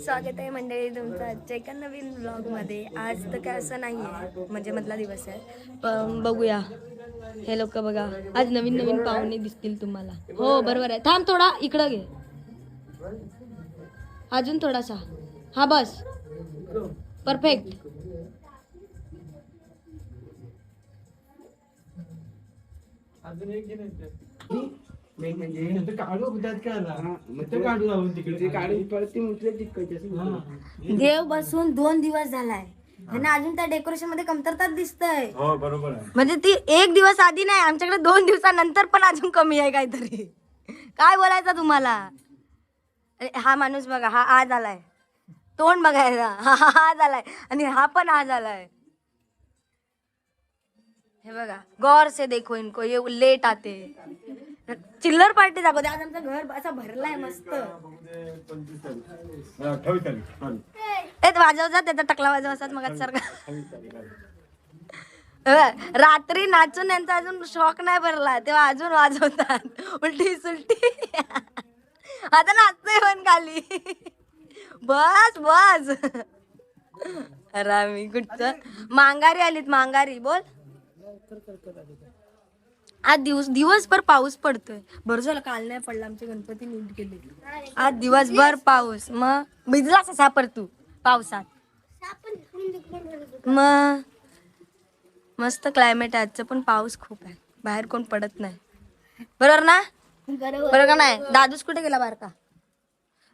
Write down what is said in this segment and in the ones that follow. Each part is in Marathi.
स्वागत आहे मंडळी तुमचं आजच्या एका नवीन ब्लॉगमध्ये आज तर काय असं नाही आहे म्हणजे मधला दिवस आहे. पण बघूया. हे लोक बघा. आज नवीन नवीन पाहुणे दिसतील तुम्हाला. हो बरोबर आहे. थांब थोडा. इकडं घे. अजून थोडासा. हा बस. परफेक्ट अजून एक म्हणजे काढू उद्यात ते काढू तिकडे. म्हटले देव बसून दोन दिवस झालाय. आणि अजून त्या डेकोरेशनमध्ये कमतरताच दिसतंय. हो बरोबर आहे. म्हणजे ती एक दिवस आधी नाही आमच्याकडे दोन दिवसानंतर पण अजून कमी आहे काहीतरी. काय बोलायचं तुम्हाला? अरे हा माणूस बघा हा आज आलाय तोंड बघायचा हा हा आज आलाय आणि हा पण आज आलाय हे बघा गौर से देखो इनको ये लेट आते. चिल्लर पार्टी दाखवते. आज आमचं घर असं भरलाय मस्त. अठ्ठावीस तारीख सॉरी वाजव जा त्याचा टकला वाजव असतात मग सारखा. रात्री नाचून यांचा अजून शॉक नाही भरला. तेव्हा अजून वाजवतात. उलटी सुलटी. आता नाचतोय पण खाली. बस बस. रामी कुठचं? मांगारी आलीत मांगारी. बोल. आज दिवस दिवसभर पाऊस पडतोय. बरं झालं काल नाही पडला आमचे गणपती नीट गेले. आज दिवसभर पाऊस. मग भिजला असा सापर तू पावसात. मग मस्त क्लायमेट आहे. आजचं पण पाऊस खूप आहे. बाहेर कोण पडत नाही. बरोबर ना? बरोबर का नाही? दादूस कुठे गेला बाहेर का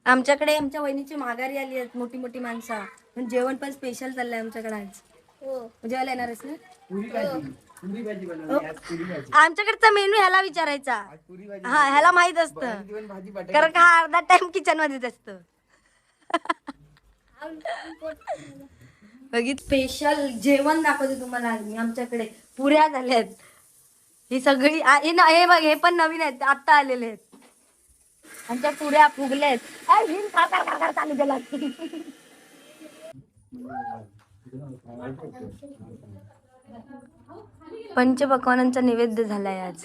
आमच्याकडे आमच्या वहिनीची माघारी आली आहेत मोठी मोठी माणसं. जेवण पण स्पेशल चाललंय आमच्याकडे आज. जेवायला येणारच ना? हो. आमच्याकडचा मेनू ह्याला विचारायचा. हा ह्याला माहीत असतं. कारण का हा अर्धा टाइम किचन मध्येच असतं. बघित स्पेशल जेवण दाखवते तुम्हाला आज मी आमच्याकडे पुऱ्या झाल्यात ही सगळी आ- हे न- हे बघ हे पण नवीन आहेत आता आलेले आहेत. आमच्या पुऱ्या फुगल्यात आ, हिन खाकार खाकार चालू केला पंचपक्वानांचा नैवेद्य झालाय आज.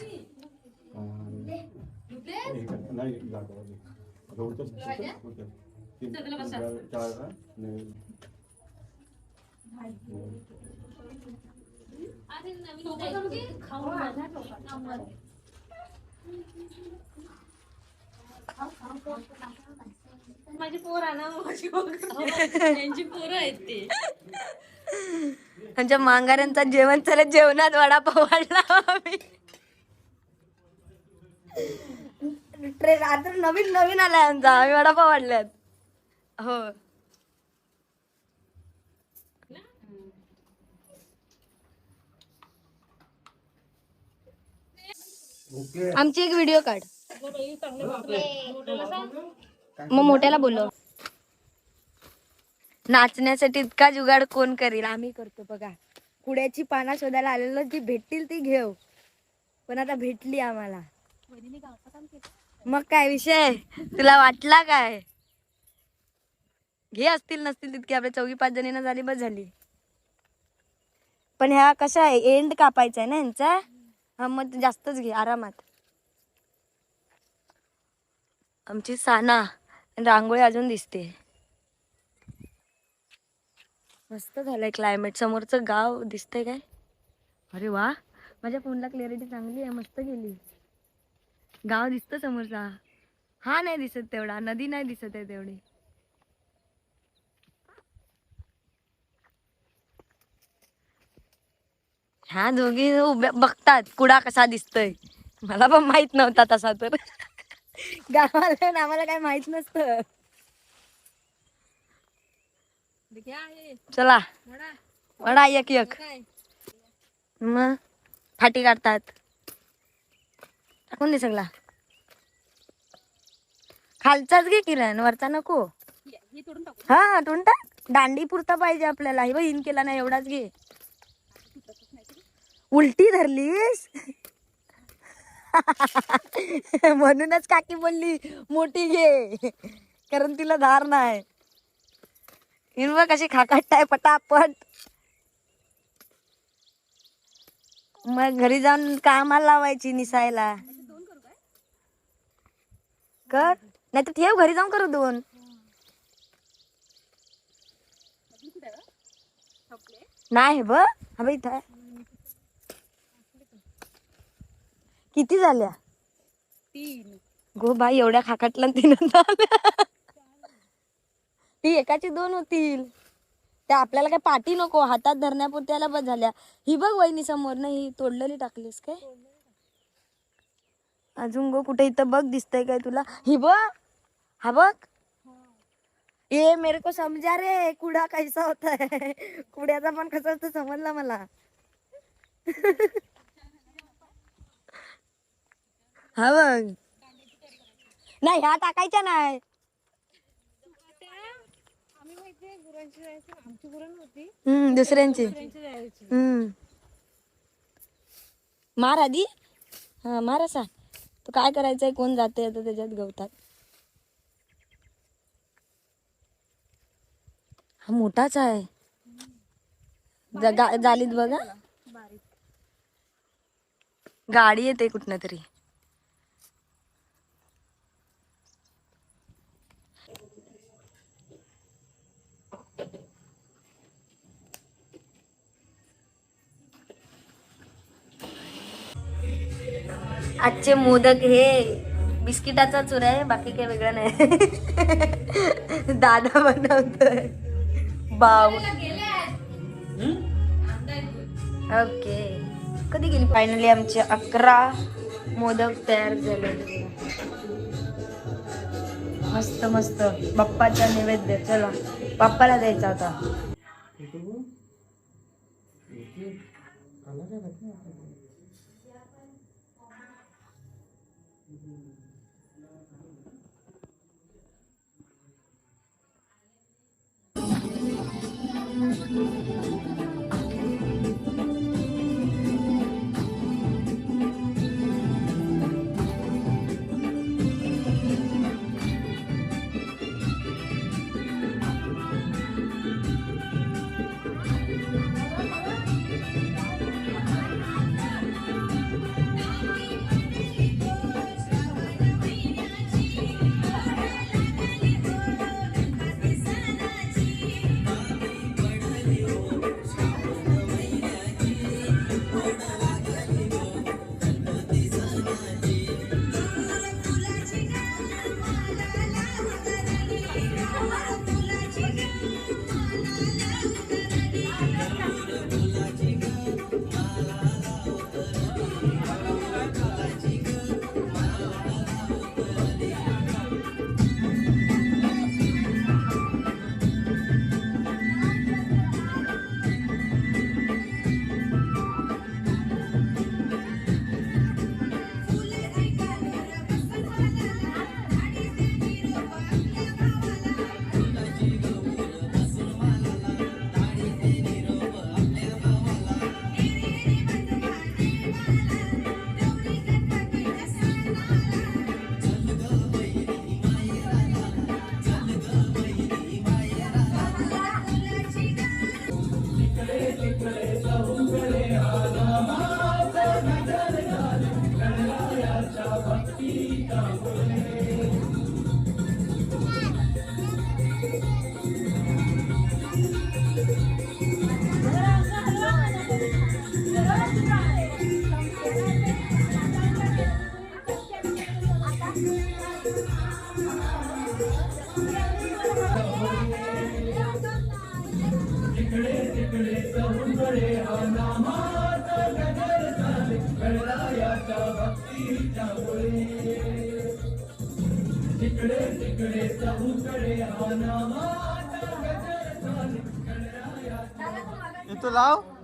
माझी पोर ना माझी पोरं आहेत ते आमच्या मांगाऱ्यांचा जेवण चालत जेवणात वडापाव वाढला आम्ही. ट्रेन आता नवीन नवीन आलाय आमचा. आम्ही वडापाव वाढल्यात. हो. आमची एक व्हिडिओ काढ. मग मोठ्याला बोलव. नाचण्यासाठी इतका जुगाड कोण करील? आम्ही करतो बघा. कुड्याची पाना शोधायला आलेलो जी भेटतील ती घेऊ. पण आता भेटली आम्हाला. मग काय विषय? तुला वाटला काय? घे असतील नसतील तितकी. आपल्या चौघी पाच जणींना झाली बस झाली. पण ह्या कशा आहे? एंड कापायचा आहे ना यांचा? हा मग जास्तच घे. आरामात. आमची साना रांगोळी अजून दिसते. मस्त झालंय क्लायमेट समोरचं गाव दिसतंय काय? अरे वा. माझ्या फोनला क्लिअरिटी चांगली आहे. मस्त गेली. गाव दिसतं समोरचा. हा नाही दिसत तेवढा. नदी नाही दिसत आहे तेवढी. ह्या दोघी उभ्या बघतात कुडा कसा दिसतोय. मला पण माहीत नव्हता तसा तर. गावाला आम्हाला काय माहीत नसतं. चला. वडा एक एक. मग फाटी काढतात. टाकून दे सगळा. खालचाच घे किरण वरचा नको. हा तोंड टाक. दांडी पुरता पाहिजे आपल्याला. हे बघ केला नाही एवढाच घे. उलटी धरलीस? म्हणूनच काकी बोलली मोठी घे. कारण तिला धार नाही. हिरव कशी खाकाटताय पटापट. मग घरी जाऊन कामाला लावायची निसायला. कर नाही तर ठेव घरी जाऊन करू दोन. नाही ब हा किती झाल्या? गो बाई एवढ्या खाकाटला तीन ती एकाची दोन होतील. त्या आपल्याला काय पाठी नको हातात धरण्यापुरत्याला बस झाल्या. ही बघ वहिनी समोर नाही तोडलेली टाकलीस काय? अजून गो कुठे इथं बघ दिसतंय काय तुला? ही बघ हा बघ. ये मेरे को समजा रे कुडा कैसा होता है? कुड्याचा पण कसं असतं समजला मला. हा बघ. नाही ह्या टाकायच्या नाही आम्ही माहितीये गुरांची जायचं आमची गुरं नव्हती. हम्म दुसऱ्यांची. गुरांची जायची. हम्म. मार आधी. हा मार असा. तू काय करायचंय? कोण जाते आता त्याच्यात गवतात? हा मोठाच आहे. जा- गा- जालीत बघा. गाडी येते कुठनं तरी. आजचे मोदक हे बिस्किटाचा चुरा आहे बाकी काही वेगळं नाही. दादा बनवतोय. बाव. ओके. कधी गेली? फायनली आमचे अकरा मोदक तयार झाले. मस्त मस्त. बाप्पाचा नैवेद्य. चला. बाप्पाला द्यायचा होता. इथं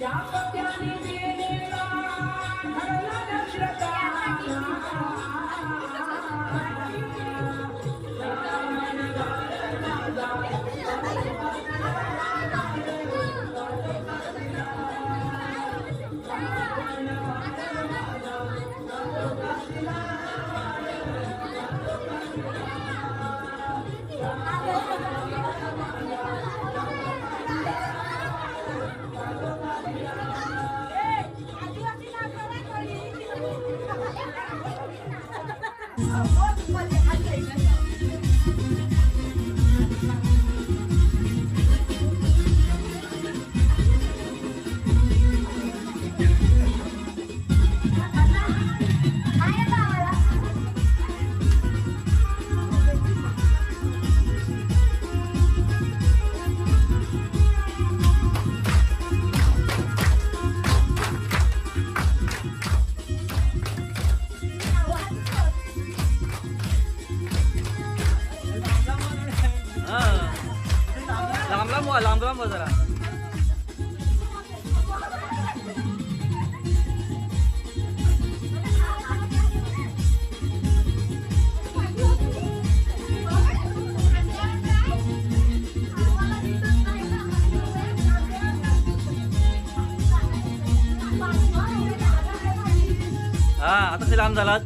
Yeah. आता कसे लांब झालात.